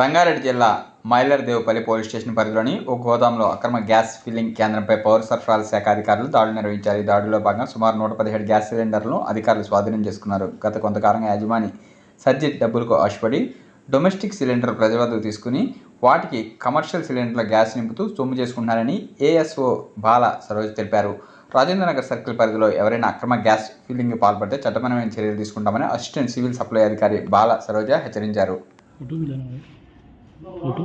రంగారెడ్డి జిల్లా మైలర్దేవుపల్లి police station పరిధిలోని ఓ గోదాంలో అక్రమ గ్యాస్ ఫిల్లింగ్ కేంద్రంపై పౌర సరఫరాల శాఖ అధికారులు దాడులు నిర్వహించారు. ఈ దాడిలో భాగంగా సుమారు నూట పదిహేడు గ్యాస్ సిలిండర్లను అధికారులు స్వాధీనం చేసుకున్నారు. గత కొంతకాలంగా యజమాని సర్జిత్ డబ్బులకు ఆశపడి డొమెస్టిక్ సిలిండర్ ప్రజల వద్దకు తీసుకుని వాటికి కమర్షియల్ సిలిండర్ల గ్యాస్ నింపుతూ సొమ్ము చేసుకుంటున్నారని ఏఎస్ఓ బాల సరోజ్ తెలిపారు. రాజేంద్రనగర్ సర్కిల్ పరిధిలో ఎవరైనా అక్రమ గ్యాస్ ఫిల్లింగ్ పాల్పడితే చట్టపరమైన చర్యలు తీసుకుంటామని అసిస్టెంట్ సివిల్ సప్లై అధికారి బాల సరోజ హెచ్చరించారు. ఫోటో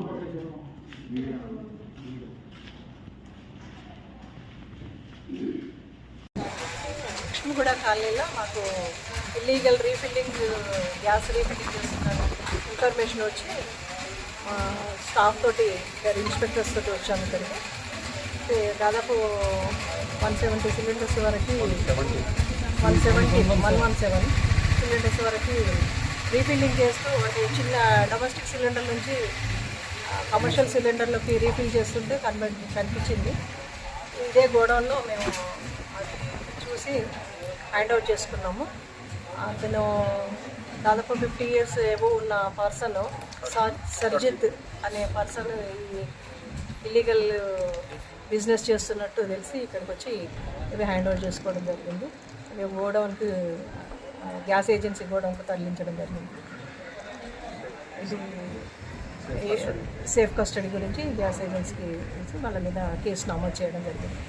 లక్ష్మిగూడ కాలనీలో మాకు ఇల్లీగల్ రీఫిల్లింగ్ గ్యాస్ రీఫిల్లింగ్ చేస్తున్నారు. ఇన్ఫర్మేషన్ వచ్చి మా స్టాఫ్ తోటి ఇద్దరు ఇన్స్పెక్టర్స్ తోటి వచ్చాము ఇక్కడికి. అయితే దాదాపు వన్ సెవెంటీ సిలిండర్స్ వరకు one seventy one one seven cylinders వరకు రీఫిల్లింగ్ చేస్తూ అంటే చిన్న డొమెస్టిక్ సిలిండర్ నుంచి కమర్షియల్ సిలిండర్లోకి రీఫిల్ చేస్తుంటే కనిపి కనిపించింది. ఇదే గోడౌన్లో మేము అది చూసి హ్యాండ్ అవుట్ చేసుకున్నాము. అతను దాదాపు ఫిఫ్టీ ఇయర్స్ ఏవో ఉన్న పర్సన్ సర్జిత్ అనే పర్సన్ ఈ ఇల్లీగల్ బిజినెస్ చేస్తున్నట్టు తెలిసి ఇక్కడికి వచ్చి ఇవి హ్యాండ్ ఓవర్ చేసుకోవడం జరిగింది. ఇవి గోడౌన్కి గ్యాస్ ఏజెన్సీ గోడౌన్కి తరలించడం జరిగింది. సేఫ్ కస్టడీ గురించి గ్యాస్ ఏజెన్సీకి వాళ్ళ మీద కేసు నమోదు చేయడం జరిగింది.